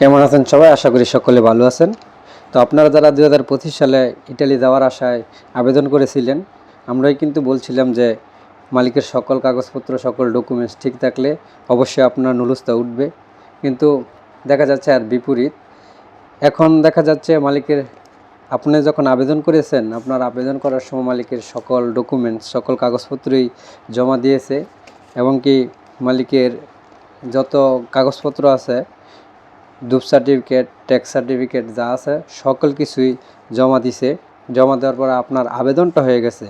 কেমন আছেন সবাই? আশা করি সকলে ভালো আছেন। তো আপনারা যারা দু হাজার পঁচিশ সালে ইটালি যাওয়ার আশায় আবেদন করেছিলেন, আমরাই কিন্তু বলছিলাম যে মালিকের সকল কাগজপত্র, সকল ডকুমেন্টস ঠিক থাকলে অবশ্যই আপনার নুলুস্তা উঠবে। কিন্তু দেখা যাচ্ছে আর বিপরীত। এখন দেখা যাচ্ছে মালিকের, আপনি যখন আবেদন করেছেন, আপনার আবেদন করার সময় মালিকের সকল ডকুমেন্টস সকল কাগজপত্রই জমা দিয়েছে এবং কি মালিকের যত কাগজপত্র আছে ডুব সার্টিফিকেট, ট্যাক্স সার্টিফিকেট যা আছে, সকল কিছুই জমা দিছে। জমা দেওয়ার পর আপনার আবেদনটা হয়ে গেছে।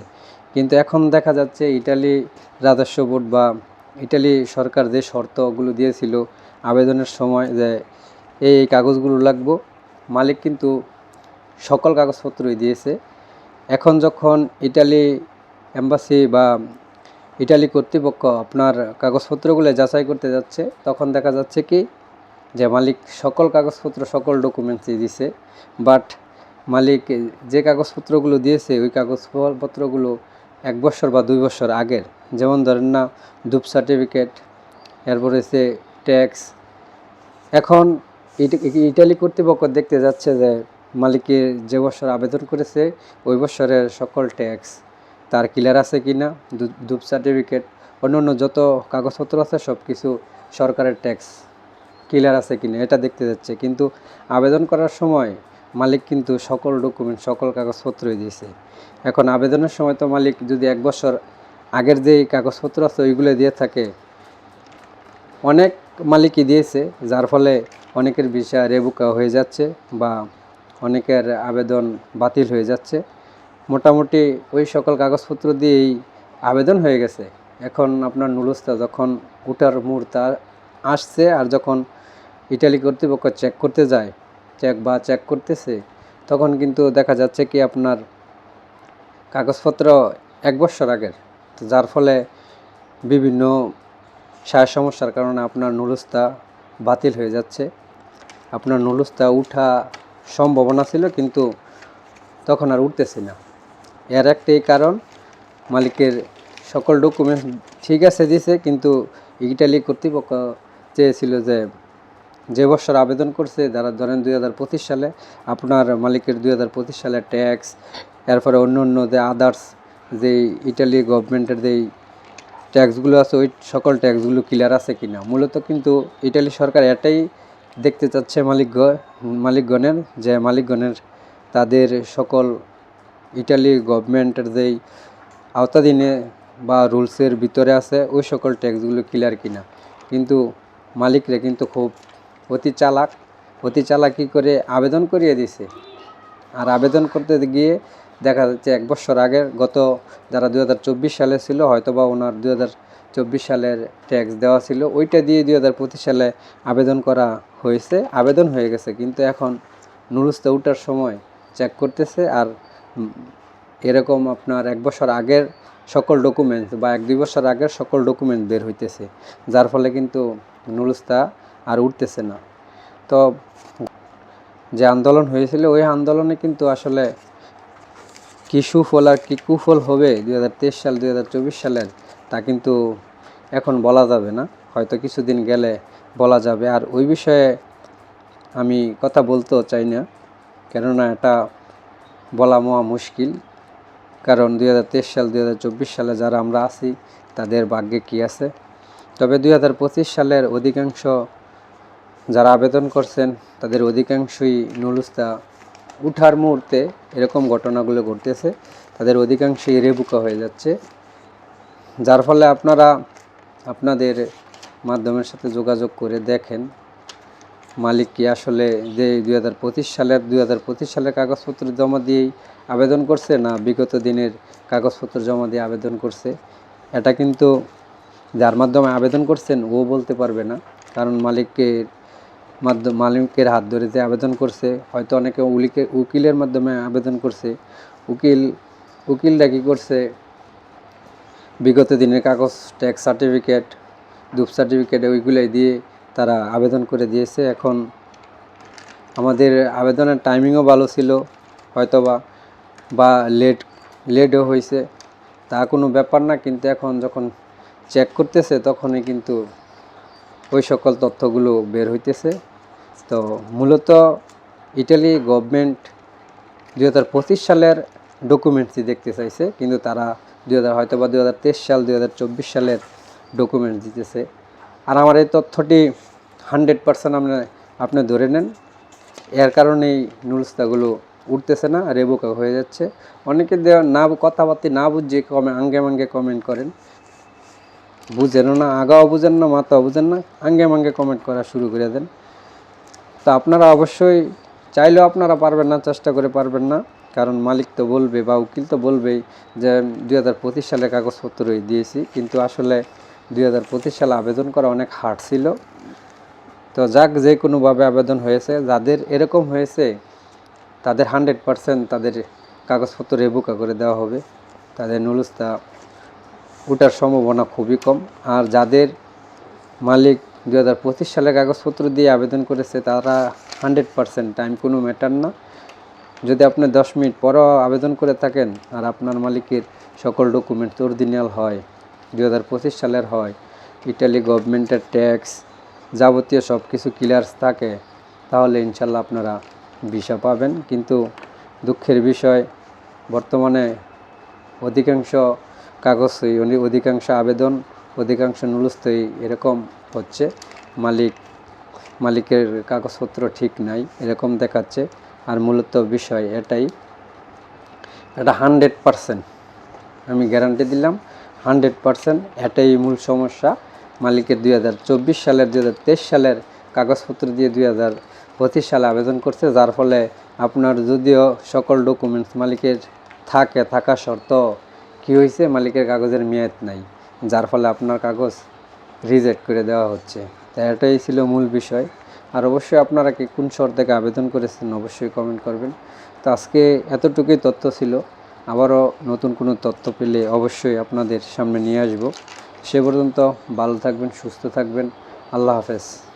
কিন্তু এখন দেখা যাচ্ছে ইটালি রাজস্ব বোর্ড বা ইটালি সরকার যে শর্তগুলো দিয়েছিল আবেদনের সময় যে এই কাগজগুলো লাগবো, মালিক কিন্তু সকল কাগজপত্রই দিয়েছে। এখন যখন ইটালি এম্বাসি বা ইটালি কর্তৃপক্ষ আপনার কাগজপত্রগুলো যাচাই করতে যাচ্ছে, তখন দেখা যাচ্ছে কি যে মালিক সকল কাগজপত্র, সকল ডকুমেন্টসই দিছে বাট মালিক যে কাগজপত্রগুলো দিয়েছে, ওই কাগজপত্রগুলো এক বছর বা দুই বছর আগের। যেমন ধরেন না, ডুব সার্টিফিকেট এরপর হচ্ছে ট্যাক্স এখন ইটালি কর্তৃপক্ষ দেখতে যাচ্ছে যে মালিকের যে বছর আবেদন করেছে, ওই বছরের সকল ট্যাক্স তার ক্লিয়ার আছে কি না ডুব সার্টিফিকেট অন্য অন্য যত কাগজপত্র আছে সব কিছু সরকারের ট্যাক্স ক্লিয়ার আছে কিনা, এটা দেখতে যাচ্ছে। কিন্তু আবেদন করার সময় মালিক কিন্তু সকল ডকুমেন্ট সকল কাগজপত্রই দিয়েছে। এখন আবেদনের সময় তো মালিক যদি এক বছর আগের যে কাগজপত্র আছে ওইগুলো দিয়ে থাকে। অনেক মালিকই দিয়েছে, যার ফলে অনেকের ভিসা রেবুকা হয়ে যাচ্ছে বা অনেকের আবেদন বাতিল হয়ে যাচ্ছে। মোটামুটি ওই সকল কাগজপত্র দিয়েই আবেদন হয়ে গেছে। এখন আপনার নুলুস্তা যখন উঠার মুহূর্ত আসছে আর যখন ইটালি কর্তৃপক্ষ চেক করতে যায় চেক বা চেক করতেছে, তখন কিন্তু দেখা যাচ্ছে কি আপনার কাগজপত্র এক বছর আগের। তো যার ফলে বিভিন্ন সার সমস্যার কারণে আপনার নুলুস্তা বাতিল হয়ে যাচ্ছে। আপনার নুলুস্তা উঠা সম্ভাবনা ছিল কিন্তু তখন আর উঠতেছে না। এর একটাই কারণ, মালিকের সকল ডকুমেন্টস ঠিক আছে দিছে, কিন্তু ইটালি কর্তৃপক্ষ চেয়েছিল যে যে বছর আবেদন করছে, যারা ধরেন দুই হাজার পঁচিশ সালে, আপনার মালিকের দুই হাজার পঁচিশ সালে ট্যাক্স এরপরে অন্য অন্য যে আদার্স যে ইটালি গভর্নমেন্টের যেই ট্যাক্সগুলো আছে, ওই সকল ট্যাক্সগুলো ক্লিয়ার আছে কি না মূলত কিন্তু ইটালি সরকার এটাই দেখতে চাচ্ছে মালিকগ, মালিকগণের, যে মালিকগণের তাদের সকল ইটালি গভর্নমেন্টের যেই আওতাধীনে বা রুলসের ভিতরে আছে, ওই সকল ট্যাক্সগুলো ক্লিয়ার কিনা? কিন্তু মালিকরা কিন্তু খুব অতি চালাক অতি চালাকি করে আবেদন করিয়ে দিছে? আর আবেদন করতে গিয়ে দেখা যাচ্ছে এক বছর আগের গত যারা দু হাজার চব্বিশ সালে ছিল হয়তো বা ওনার দু হাজার চব্বিশ সালের ট্যাক্স দেওয়া ছিল, ওইটা দিয়ে দুই হাজার পঁচিশ সালে আবেদন করা হয়েছে, আবেদন হয়ে গেছে। কিন্তু এখন নুরুস্তে উঠার সময় চেক করতেছে আর এরকম আপনার এক বছর আগের সকল ডকুমেন্টস বা এক দুই বছর আগের সকল ডকুমেন্ট বের হইতেছে। যার ফলে কিন্তু নুরুস্তা আর উঠতেছে না। তো যে আন্দোলন হয়েছিল, ওই আন্দোলনে কিন্তু আসলে কি সুফল আর কি কুফল হবে দুই হাজার তেইশ সাল, দুই হাজার চব্বিশ সালের, তা কিন্তু এখন বলা যাবে না। হয়তো কিছুদিন গেলে বলা যাবে। আর ওই বিষয়ে আমি কথা বলতেও চাই না, কেননা এটা বলা মহা মুশকিল। কারণ দুই হাজার তেইশ সাল, দুই হাজার চব্বিশ সালে যারা আমরা আছি, তাদের ভাগ্যে কী আছে? তবে দুই হাজার পঁচিশ সালের অধিকাংশ যারা আবেদন করছেন, তাদের অধিকাংশই নুলুস্তা উঠার মুহূর্তে এরকম ঘটনাগুলো ঘটতেছে। তাদের অধিকাংশই রেবুকা হয়ে যাচ্ছে। যার ফলে আপনারা আপনাদের মাধ্যমের সাথে যোগাযোগ করে দেখেন, মালিক কি আসলে যে দুই হাজার পঁচিশ সালের, দুই হাজার পঁচিশ সালের কাগজপত্র জমা দিয়েই আবেদন করছে না বিগত দিনের কাগজপত্র জমা দিয়ে আবেদন করছে? এটা কিন্তু যার মাধ্যমে আবেদন করছেন ও বলতে পারবে না। কারণ মালিকের মাধ্যম, মালিকের হাত ধরে যে আবেদন করছে, হয়তো অনেকে উলিকে, উকিলের মাধ্যমে আবেদন করছে। উকিল উকিলরা কী করছে, বিগত দিনের কাগজ, ট্যাক্স সার্টিফিকেট ডুব সার্টিফিকেট ওইগুলোই দিয়ে তারা আবেদন করে দিয়েছে। এখন আমাদের আবেদনের টাইমিংও ভালো ছিল, হয়তোবা বা লেট, লেটও হয়েছে। তা কোনো ব্যাপার না, কিন্তু এখন যখন চেক করতেছে, তখনই কিন্তু ওই সকল তথ্যগুলো বের হইতেছে। তো মূলত ইটালি গভর্নমেন্ট দু হাজার পঁচিশ সালের ডকুমেন্টসই দেখতে চাইছে, কিন্তু তারা দুই হাজার হয়তো বা দুই হাজার তেইশ সাল, দুই হাজার চব্বিশ সালের ডকুমেন্টস দিতেছে। আর আমার এই তথ্যটি হান্ড্রেড পার্সেন্ট আপনি আপনি ধরে নেন। এর কারণেই নুলস্তাগুলো উঠতেছে না রেবোকা হয়ে যাচ্ছে। অনেকে না, কথাবার্তা না বুঝে কমে আঙ্গে মাঙ্গে কমেন্ট করেন। বুঝেন না, আগাও বুঝেন না, মাথাও বুঝেন না, আঙ্গে মাঙ্গে কমেন্ট করা শুরু করে দেন। তো আপনারা অবশ্যই চাইলেও আপনারা পারবেন না, চেষ্টা করে পারবেন না। কারণ মালিক তো বলবে বা উকিল তো বলবেই যে দুই হাজার পঁচিশ সালে কাগজপত্রই দিয়েছি। কিন্তু আসলে দুই হাজার পঁচিশ সালে আবেদন করা অনেক হার্ড ছিল। তো যাক, যে কোনোভাবে আবেদন হয়েছে, যাদের এরকম হয়েছে, তাদের হান্ড্রেড পারসেন্ট তাদের কাগজপত্র রেবুকা করে দেওয়া হবে। তাদের নুলুস্তা ওঠার সম্ভাবনা খুবই কম। আর যাদের মালিক দু হাজার পঁচিশ সালে কাগজপত্র দিয়ে আবেদন করেছে, তারা হান্ড্রেড পারসেন্ট টাইম কোনো ম্যাটার না। যদি আপনি দশ মিনিট পরও আবেদন করে থাকেন আর আপনার মালিকের সকল ডকুমেন্ট অরিজিনাল হয় দু হাজার পঁচিশ সালের হয় ইটালি গভর্নমেন্টের ট্যাক্স যাবতীয় সব কিছু ক্লিয়ার্স থাকে, তাহলে ইনশাল্লাহ আপনারা ভিসা পাবেন। কিন্তু দুঃখের বিষয়, বর্তমানে অধিকাংশ কাগজই, অধিকাংশ আবেদন, অধিকাংশ নুলস্থই এরকম হচ্ছে, মালিক, মালিকের কাগজপত্র ঠিক নাই, এরকম দেখাচ্ছে। আর মূলত বিষয় এটাই, এটা হান্ড্রেড পারসেন্ট, আমি গ্যারান্টি দিলাম, হান্ড্রেড পারসেন্ট এটাই মূল সমস্যা। মালিকের দুই হাজার চব্বিশ সালের, দুই হাজার তেইশ সালের কাগজপত্র দিয়ে দুই হাজার পঁচিশ সালে আবেদন করছে, যার ফলে আপনার যদিও সকল ডকুমেন্টস মালিকের থাকে, থাকা শর্ত কী হয়েছে, মালিকের কাগজের মেয়াদ নাই। যার ফলে আপনার কাগজ রিজেক্ট করে দেওয়া হচ্ছে। তাই এটাই ছিল মূল বিষয়। আর অবশ্যই আপনারা কি কোন থেকে আবেদন করেছেন অবশ্যই কমেন্ট করবেন। তো আজকে এতটুকুই তথ্য ছিল। আবারও নতুন কোনো তথ্য পেলে অবশ্যই আপনাদের সামনে নিয়ে আসব। সে পর্যন্ত ভালো থাকবেন, সুস্থ থাকবেন। আল্লাহ হাফেজ।